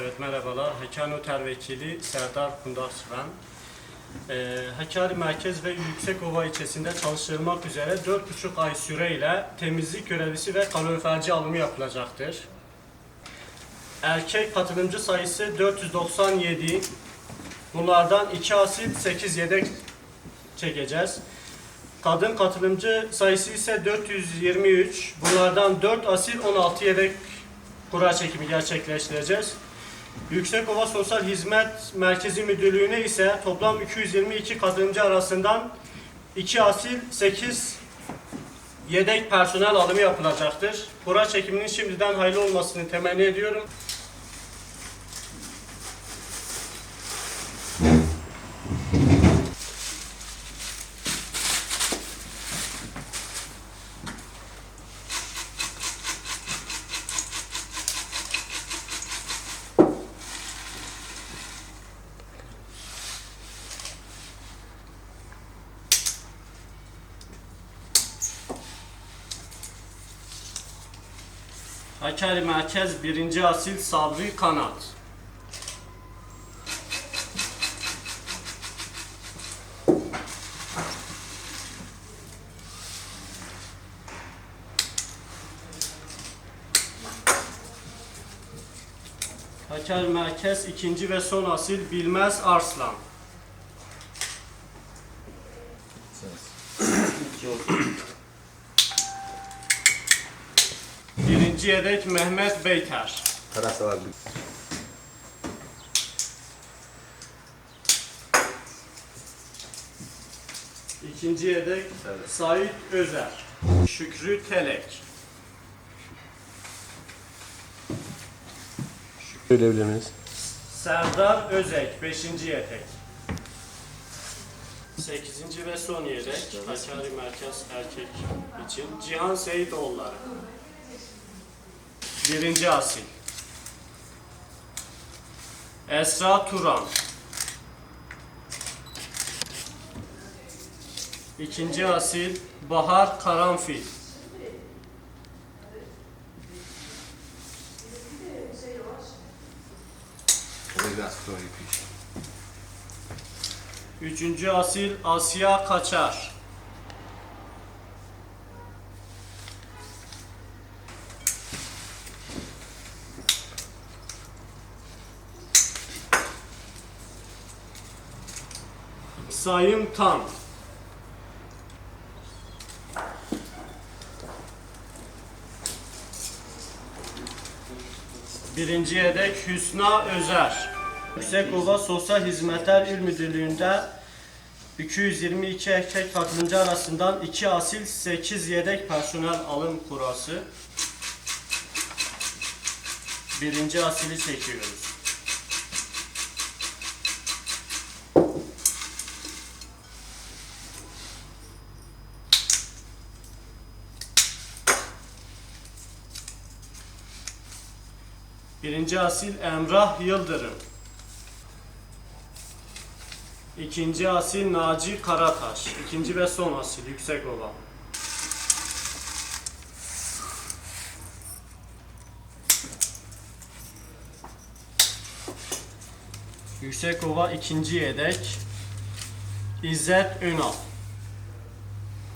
Evet merhabalar. Hakkari Noter Vekili Serdar Kundas ben. Ee, Hakkari Merkez ve Yüksekova ilçesinde çalıştırılmak üzere 4,5 ay süreyle temizlik görevlisi ve kaloriferci alımı yapılacaktır. Erkek katılımcı sayısı 497. Bunlardan 2 asil 8 yedek çekeceğiz. Kadın katılımcı sayısı ise 423. Bunlardan 4 asil 16 yedek kura çekimi gerçekleştireceğiz. Yüksekova Sosyal Hizmet Merkezi Müdürlüğü'ne ise toplam 222 katılımcı arasından 2 asil 8 yedek personel alımı yapılacaktır. Kura çekiminin şimdiden hayırlı olmasını temenni ediyorum. Hakkari Merkez 1. Asil Sabri Kanat. Hakkari Merkez 2. ve son asil Bilmez Arslan. Birinci yedek Mehmet Beyter. Karasalar İkinci yedek Evet. Sait Özer. Şükrü Telek. Söyleyebilir miyiz? Serdar Özek. Beşinci yedek. Sekizinci ve son yedek Hakkari Merkez Erkek için Cihan Seyitoğulları. Birinci asil. Esra Turan. İkinci asil Bahar Karanfil. Üçüncü asil Asya Kaçar. Sayım Tam. Birinci yedek Hüsna Özer. Yüksekova Sosyal Hizmetler İl Müdürlüğü'nde 222 erkek katılımcı arasından 2 asil 8 yedek personel alım kurası. Birinci asili çekiyoruz. Birinci asil Emrah Yıldırım. İkinci asil Naci Karataş. İkinci ve son asil Yüksekova. Yüksekova ikinci yedek. İzzet Ünal.